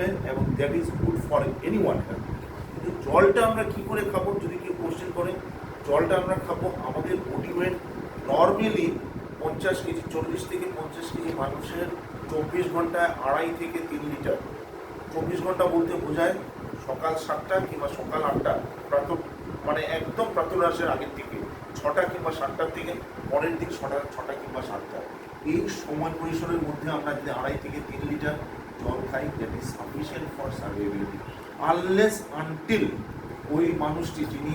হবে এবং that is good for anyone কিন্তু জলটা আমরা কী করে খাব যদি কেউ কোশ্চেন করে? জলটা আমরা খাব আমাদের বডি ওয়েট নর্মালি পঞ্চাশ কেজি, চল্লিশ থেকে পঞ্চাশ কেজি মানুষের চব্বিশ ঘন্টায় আড়াই থেকে তিন লিটার। চব্বিশ ঘণ্টা বলতে বোঝায় সকাল সাতটা কিংবা সকাল আটটা, প্রাত মানে একদম প্রাতরাসের আগের থেকে ছটা কিংবা সাতটার থেকে পরের দিক ছটা ছটা কিংবা সাতটা। এই সময় পরিসরের মধ্যে আমরা যদি আড়াই থেকে তিন লিটার খাই that is sufficient for survivability unless until ওই মানুষটি যিনি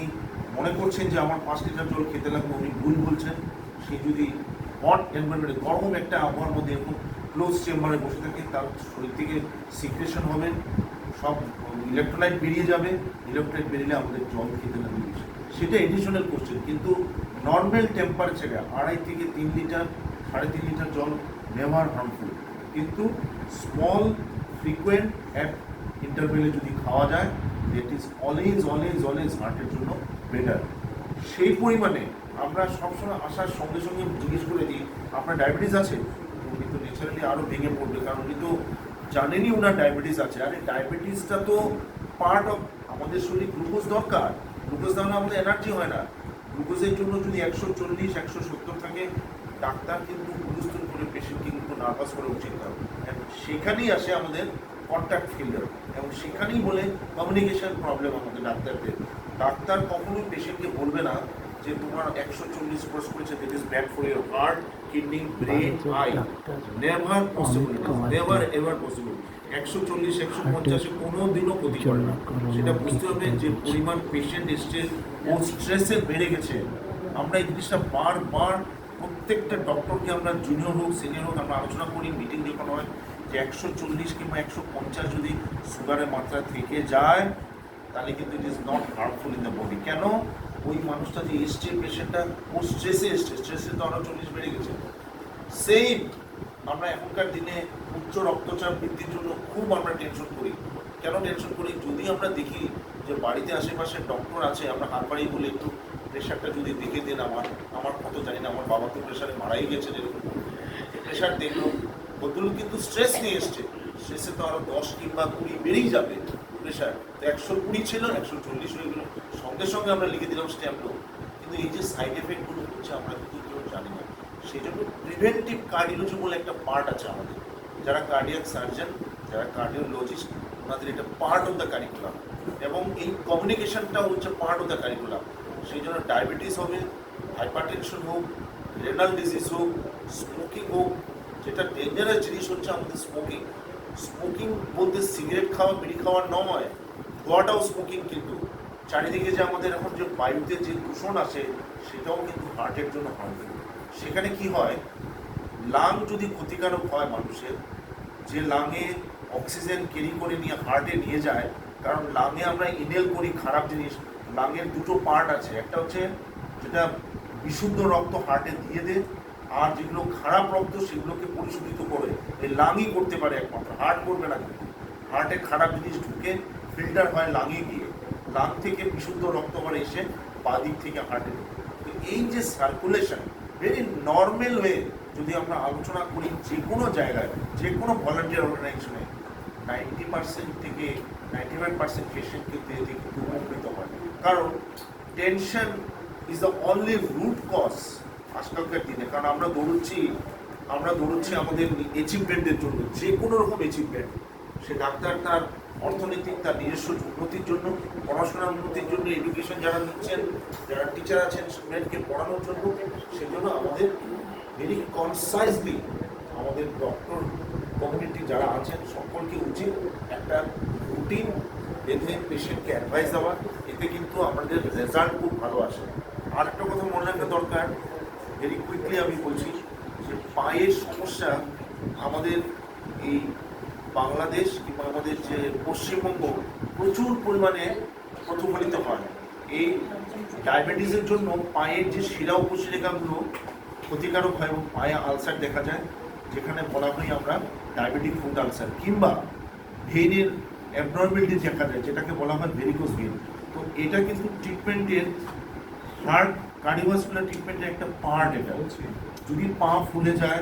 মনে করছেন যে আমার পাঁচ লিটার জল খেতে লাগবে, উনি ভুল বলছেন, সে যদি হট এনভারনমেন্টে গরম একটা আবহাওয়ার মধ্যে এরকম ক্লোজ চেম্বারে বসে থাকে, তার শরীর থেকে সিক্রেশন হবে, সব ইলেকট্রোলাইট বেরিয়ে যাবে ইলেকট্রোলাইট বেরিয়ে আমাদের জল খেতে লাগবে। সেটা এডিশনাল কোশ্চেন কিন্তু নর্মাল টেম্পারেচারে আড়াই থেকে তিন লিটার, সাড়ে তিন লিটার জল নেভার হার্মফুল কিন্তু স্মল ফ্রিকুয়েন্ট অ্যাট ইন্টারভেলে যদি খাওয়া যায় that is always always always হার্টের জন্য বেটার সেই পরিমাণে আমরা সবসময় আসার সঙ্গে সঙ্গে জিজ্ঞেস করে দিই, আপনার ডায়াবেটিস আছে? উনি তো ন্যাচারালি আরও ভেঙে পড়বে, কারণ উনি তো জানেনই ওনার ডায়াবেটিস আছে। আরে ডায়াবেটিসটা তো পার্ট অফ আমাদের শরীর গ্লুকোজ দরকার। গ্লুকোজ না আমাদের এনার্জি হয় না। গ্লুকোজের জন্য যদি একশো চল্লিশ, একশো সত্তর থাকে, ডাক্তার কিন্তু করে পেশেন্টকে কিন্তু নার্ভাস করা উচিত না And সেখানেই আসে আমাদের কন্ট্যাক্ট ফিল্ডার এবং সেখানেই বলে কমিউনিকেশন প্রবলেম আমাদের ডাক্তারদের ডাক্তার কখনোই পেশেন্টকে বলবে না যে তোমার একশো চল্লিশ কোর্স করেছে that is bad for your heart kidney brain eye never possible never ever possible একশো চল্লিশ একশো পঞ্চাশে কোনো দিনও ক্ষতি করে না। সেটা বুঝতে হবে যে পরিমাণ পেশেন্ট এসছে ও স্ট্রেসে বেড়ে গেছে। আমরা এই জিনিসটা বারবার প্রত্যেকটা ডক্টরকে আমরা জুনিয়র হোক সিনিয়র হোক, আমরা আলোচনা করি মিটিং যখন হয়, যে একশো চল্লিশ কিংবা একশো পঞ্চাশ যদি সুগারের মাত্রা থেকে যায়, তাহলে কিন্তু it is not harmful in the body কেন? ওই মানুষটা যে এসছে পেশেন্টটা ও স্ট্রেসে এসছে স্ট্রেসে তো আরও চল্লিশ বেড়ে গেছে। সেম আমরা এখনকার দিনে উচ্চ রক্তচাপ বৃদ্ধির জন্য খুব আমরা টেনশন করি। কেন টেনশন করি? যদি আমরা দেখি যে বাড়িতে আশেপাশে ডক্টর আছে, আমরা হাত বাড়িয়ে বলি, একটু প্রেশারটা যদি দেখে দেন আমার আমার কত জানি না, আমার বাবা তো প্রেশারে মারাই গেছে এরকম প্রেশার দেখল ভদ্রলোক কিন্তু স্ট্রেস নিয়ে এসছে। স্ট্রেসে তো আরও দশ কিংবা কুড়ি বেড়েই যাবে প্রেশার তো একশো কুড়ি ছিল, একশো চল্লিশ হয়ে গেলো। সঙ্গে সঙ্গে আমরা লিখে দিলাম স্ট্যাম্পও কিন্তু এই যে সাইড এফেক্টগুলো হচ্ছে, আমরা কিন্তু কেউ জানি না। সেই জন্য প্রিভেন্টিভ কার্ডিওলজি বলে একটা পার্ট আছে আমাদের। যারা কার্ডিয়াক সার্জন যারা কার্ডিওলজিস্ট ওনাদের এটা পার্ট অফ দ্য কারিকুলাম এবং এই কমিউনিকেশনটা হচ্ছে পার্ট অফ দ্য কারিকুলাম সেই জন্য ডায়াবেটিস হবে হাইপারটেনশন হোক, রেনাল ডিজিজ হোক, স্মোকিং হোক, যেটা ডেঞ্জারাস জিনিস হচ্ছে আমাদের স্মোকিং। স্মোকিং বলতে সিগারেট খাওয়া, বিড়ি খাওয়া নয়, ধোয়াটাও স্মোকিং কিন্তু। চারিদিকে যে আমাদের এখন যে বায়ুতে যে দূষণ আছে সেটাও কিন্তু হার্টের জন্য হার্মফুল সেখানে কি হয়? লাং যদি ক্ষতিকারক হয় মানুষের, যে লাঙে অক্সিজেন ক্যারি করে নিয়ে হার্টে নিয়ে যায়, কারণ লাঙে আমরা ইনহেল করি খারাপ জিনিস, লাঙের দুটো পার্ট আছে। একটা হচ্ছে যেটা বিশুদ্ধ রক্ত হার্টে দিয়ে দেয় আর যেগুলো খারাপ রক্ত সেগুলোকে পরিশোধিত করে এই লাংই করতে পারে একমাত্র। হার্ট করবে না কিন্তু। হার্টে খারাপ জিনিস ঢুকে ফিল্টার হয় লাঙে গিয়ে লাং থেকে বিশুদ্ধ রক্ত আবার এসে পা দিক থেকে হার্টে। তো এই যে সার্কুলেশন ভেরি নর্মাল হয়ে যদি আমরা আলোচনা করি যে কোনো জায়গায়, যে কোনো ভলান্টিয়ার অর্গানাইজেশনে নাইনটি পার্সেন্ট থেকে নাইনটি ফাইভ পার্সেন্ট পেশেন্ট কিন্তু এতে কিন্তু উপকৃত হয়। কারণ tension is the only root cause আজকালকার দিনে। কারণ আমরা দৌড়চ্ছি আমরা দৌড়চ্ছি আমাদের অ্যাচিভমেন্টের জন্য, যে কোনো রকম অ্যাচিভমেন্ট সে ডাক্তার তার অর্থনৈতিক তার নিজস্ব উন্নতির জন্য, পড়াশোনার উন্নতির জন্য এডুকেশন যারা নিচ্ছেন, যারা টিচার আছেন স্টুডেন্টকে পড়ানোর জন্য, সেজন্য আমাদের ভেরি কনসাইজলি আমাদের ডক্টর কমিউনিটি যারা আছেন, সকলকে উচিত একটা রুটিন বেঁধে পেশেন্টকে অ্যাডভাইস দেওয়া। এতে কিন্তু আমাদের রেজাল্ট খুব ভালো আসে। আর একটা কথা মনে রাখা দরকার। ভেরি কুইকলি আমি বলছি যে পায়ের সমস্যা আমাদের এই বাংলাদেশ কিংবা আমাদের যে পশ্চিমবঙ্গ প্রচুর পরিমাণে প্রতিফলিত হয়। এই ডায়াবেটিসের জন্য পায়ের যে শিরা উপশিরেখাগুলো ক্ষতিকারক হয় এবং পায়ে আলসার দেখা যায়, যেখানে বলা হয় আমরা ডায়াবেটিক ফুড আলসার কিংবা ভেনের অ্যাবনর্মালিটি দেখা যায়, যেটাকে বলা হয় ভেরিকোস ভেন তো এটা কিন্তু ট্রিটমেন্টের হার্ট কার্ডিওভাস্কুলার ট্রিটমেন্টের একটা পার্ট এটা। যদি পা ফুলে যায়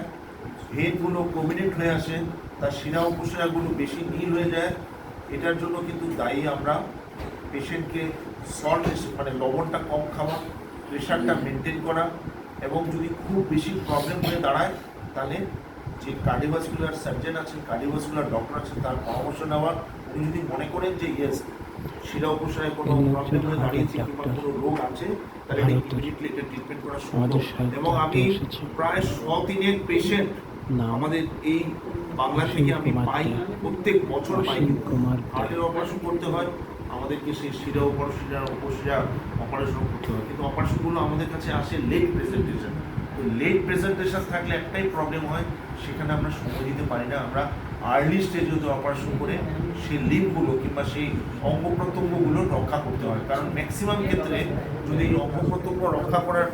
ভেনগুলো প্রমিনেন্ট হয়ে আসে, তার শিরা উপশিরাগুলো বেশি নীল হয়ে যায়, এটার জন্য কিন্তু দায়ী আমরা পেশেন্টকে সল্ট মানে লবণটা কম খাওয়া প্রেশারটা মেনটেন করা, এবং যদি খুব বেশি প্রবলেম হয়ে দাঁড়ায়, তাহলে যে কার্ডিওভাস্কুলার সার্জন আছেন কার্ডিওভাস্কুলার ডক্টর আছেন তার পরামর্শ নেওয়া উনি যদি মনে করেন যে ইয়েস শিরা উপশায় কোনো প্রবলেম হয়ে দাঁড়িয়েছে কিংবা কোনো রোগ আছে তাহলে ইমিডিয়েটলি এটা ট্রিটমেন্ট করা আমাদের সম্ভব এবং আমি প্রায় শ তিনেক পেশেন্ট আমাদের এই বাংলা থেকে আমি পাই প্রত্যেক বছর পাই। হার্টের অপারেশন করতে হয় আমাদেরকে সেই শিরা উপশিরা উপশিরা অপারেশন করতে হয়। কিন্তু অপারেশনগুলো আমাদের কাছে আসে লেট প্রেজেন্টেশন লেট প্রেজেন্টেশন থাকলে একটাই প্রবলেম হয়, সেখানে আমরা সময় দিতে পারি না। আমরা আর্লি স্টেজে যদি অপারেশন করে, সেই লিম্বগুলো কিংবা সেই অঙ্গ প্রত্যঙ্গগুলো রক্ষা করতে হয়। কারণ ম্যাক্সিমাম ক্ষেত্রে যদি এই অঙ্গ প্রত্যঙ্গ রক্ষা করার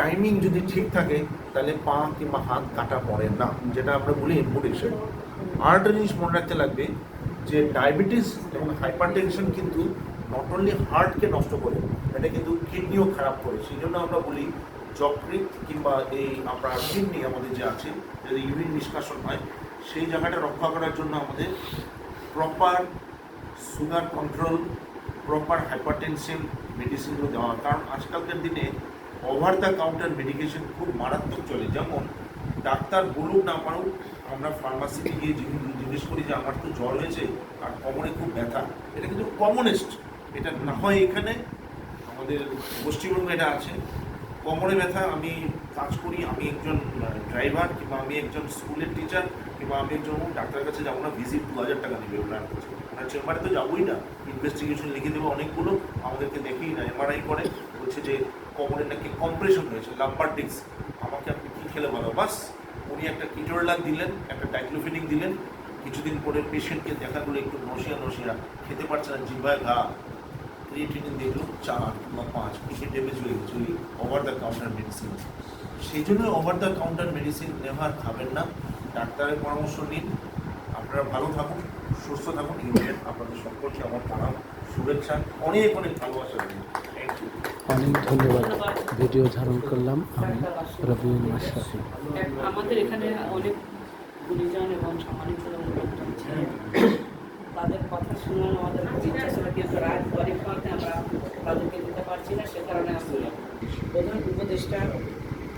টাইমিং যদি ঠিক থাকে, তাহলে পা কিংবা হাত কাটা পড়ে না, যেটা আমরা বলি এম্পুটেশন আরেকটা জিনিস মনে রাখতে লাগবে, যে ডায়াবেটিস এবং হাইপার টেনশন কিন্তু নট অনলি হার্টকে নষ্ট করে, এটা কিন্তু কিডনিও খারাপ করে। সেই জন্য আমরা বলি যকৃত কিংবা এই আমরা কিডনি আমাদের যে আছে, যদি ইউরিন নিষ্কাশন হয়, সেই জায়গাটা রক্ষা করার জন্য আমাদের proper sugar control proper hypertension মেডিসিনগুলো দেওয়া কারণ আজকালকার দিনে ওভার দ্য কাউন্টার মেডিকেশন খুব মারাত্মক চলে। যেমন ডাক্তার বলুক না পারুক, আমরা ফার্মাসিতে গিয়ে জিজ্ঞেস- করি যে, আমার তো জ্বর হয়েছে আর কমনে খুব ব্যথা। এটা কিন্তু কমনেস্ট এটা না হয় এখানে। আমাদের পশ্চিমবঙ্গে এটা আছে। কোমরে ব্যথা, আমি কাজ করি, আমি একজন ড্রাইভার কিংবা আমি একজন স্কুলের টিচার কিংবা আমি একজন ডাক্তারের কাছে যাব না ভিজিট দু হাজার টাকা নেবে ওনার কাছে। ওনার চেম্বারে তো যাবোই না। ইনভেস্টিগেশন লিখে দেবে অনেকগুলো, আমাদেরকে দেখেই না এমআরআই করে, বলছে যে কোমরে নাকি কম্প্রেশন হয়েছে লাম্বার ডিস্ক আমাকে আপনি কী খেলে ভালো বাস, উনি একটা কিটোরলাক দিলেন, একটা ডাইক্লোফেনিক দিলেন। কিছুদিন পরে পেশেন্টকে দেখা গেলো একটু নসিয়া নসিয়া খেতে পারছে না, জিভায় ঘা। ক্রিয়েটিনিন দেখল চার কিংবা পাঁচ। কিডনি ড্যামেজ হয়ে গেছে ওই ওভার দ্য কাউন্টার মেডিসিন সেই জন্য ওভার দ্য কাউন্টার মেডিসিন নেওয়ার খাবেন না। ডাক্তারের পরামর্শ নিন। আপনারা ভালো থাকুন সুস্থ থাকুন। ইউনিয়ন আপনাদের সম্পর্কে আমার প্রণাম শুভেচ্ছা অনেক অনেক ভালোবাসা দিন থ্যাংক ইউ অনেক ধন্যবাদ। ভিডিও ধারণ করলাম আমি রবিউল মাশরাফি। আমাদের এখানে অনেক গুণীজন এবং সম্মানিত তাদের কথা শুনুন, আমাদের ইচ্ছা ছিল কিন্তু রাত পরীক্ষাতে আমরা তাদেরকে দিতে পারছি না, সে কারণে আসলে প্রধান উপদেষ্টা